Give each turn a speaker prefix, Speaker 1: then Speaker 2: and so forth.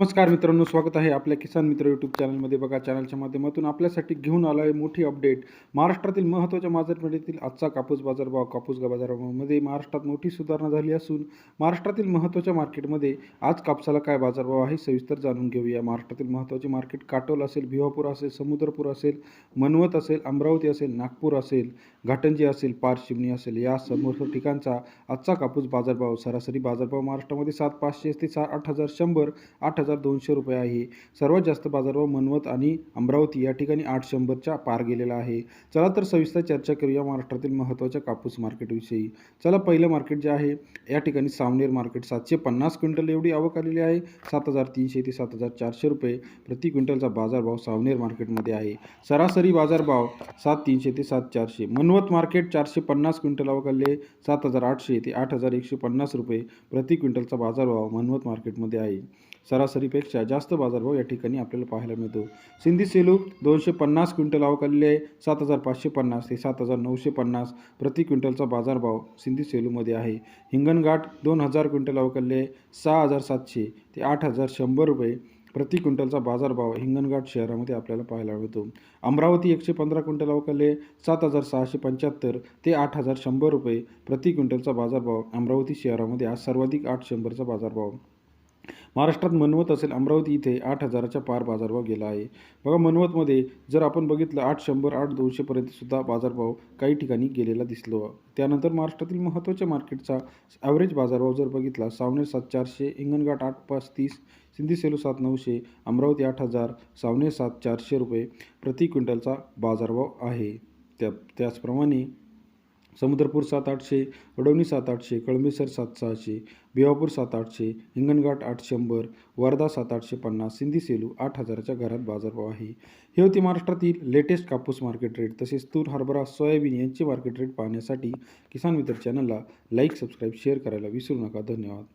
Speaker 1: नमस्कार मित्रांनो स्वागत आहे आपल्या किसान मित्र यूट्यूब चॅनलमध्ये बघा चॅनलच्या माध्यमातून आपल्यासाठी घेऊन आलो आहे मोठी अपडेट महाराष्ट्रातील महत्त्वाच्या बाजारपेठेतील आजचा कापूस बाजारभाव कापूस बाजारभावामध्ये महाराष्ट्रात मोठी सुधारणा झाली असून महाराष्ट्रातील महत्त्वाच्या मार्केटमध्ये आज कापसाला काय बाजारभाव आहे सविस्तर जाणून घेऊया. महाराष्ट्रातील महत्त्वाचे मार्केट काटोल असेल भिवापूर असेल समुद्रपूर असेल मनवत असेल अमरावती असेल नागपूर असेल घाटंजी असेल पार असेल या समोर ठिकाणचा आजचा कापूस बाजारभाव सरासरी बाजारभाव महाराष्ट्रामध्ये सात पाचशे ते सात आठ हजार शंभर आठ हजार दोनशे रुपये आहे. सर्वात जास्त बाजारभाव मनवत आणि अमरावती या ठिकाणी आठ शंभरच्या पार गेलेला आहे. चला तर सविस्तर चर्चा करूया महाराष्ट्रातील महत्त्वाच्या कापूस मार्केटविषयी. चला पहिलं मार्केट जे आहे या ठिकाणी सावनेर मार्केट सातशे पन्नास क्विंटल एवढी आवक आलेली आहे. सात हजार तीनशे ते सात हजार चारशे रुपये प्रति क्विंटलचा बाजारभाव सावनेर मार्केटमध्ये आहे. सरासरी बाजारभाव सात तीनशे ते सात चारशे. मनवत मार्केट चारशे पन्नास क्विंटल आवक आले सात हजार आठशे ते आठ हजार एकशे पन्नास रुपये प्रति क्विंटलचा बाजारभाव मनवत मार्केटमध्ये आहे. सरासरीपेक्षा जास्त बाजारभाव या ठिकाणी आपल्याला पाहायला मिळतो. सिंधी सेलू दोनशे पन्नास क्विंटल आवक आहे. सात हजार पाचशे पन्नास ते सात हजार नऊशे पन्नास प्रति क्विंटलचा बाजारभाव सिंधी सेलूमध्ये आहे. हिंगणघाट दोन हजार क्विंटल आवक आहे. सहा हजार सातशे ते आठ हजार शंभर रुपये प्रति क्विंटलचा बाजारभाव हिंगणघाट शहरामध्ये आपल्याला पाहायला मिळतो. अमरावती एकशे पंधरा क्विंटल अवकाले सात हजार सहाशे पंच्याहत्तर ते आठ हजार शंभर रुपये प्रति क्विंटलचा बाजारभाव अमरावती शहरामध्ये आज सर्वाधिक आठ शंभरचा बाजारभाव महाराष्ट्रात मनवत असेल अमरावती इथे आठ हजाराच्या पार बाजारभाव गेला आहे. बघा मनवतमध्ये जर आपण बघितलं आठ शंभर आठ दोनशेपर्यंत सुद्धा बाजारभाव काही ठिकाणी गेलेला दिसलो. त्यानंतर महाराष्ट्रातील महत्त्वाच्या मार्केटचा ॲव्हरेज बाजारभाव जर बघितला सावनेर सात चारशे हिंगणघाट आठ पाच तीस सिंधी सेलू सात नऊशे अमरावती आठ हजार सावनेर सात चारशे रुपये प्रति क्विंटलचा बाजारभाव आहे. त्या त्याचप्रमाणे समुद्रपूर सात आठशे अडवणी सात आठशे कळमेसर सात सहाशे भिवापूर सात आठशे हिंगणघाट आठ शंभर वर्धा सात आठशे पन्नास सिंधी सेलू आठ हजाराच्या घरात बाजारभाव आहे. हे होते महाराष्ट्रातील लेटेस्ट कापूस मार्केट रेट तसेच तूर हरभरा सोयाबीन यांचे मार्केट रेट पाहण्यासाठी किसान मित्र चॅनलला लाईक सबस्क्राईब शेअर करायला विसरू नका. धन्यवाद.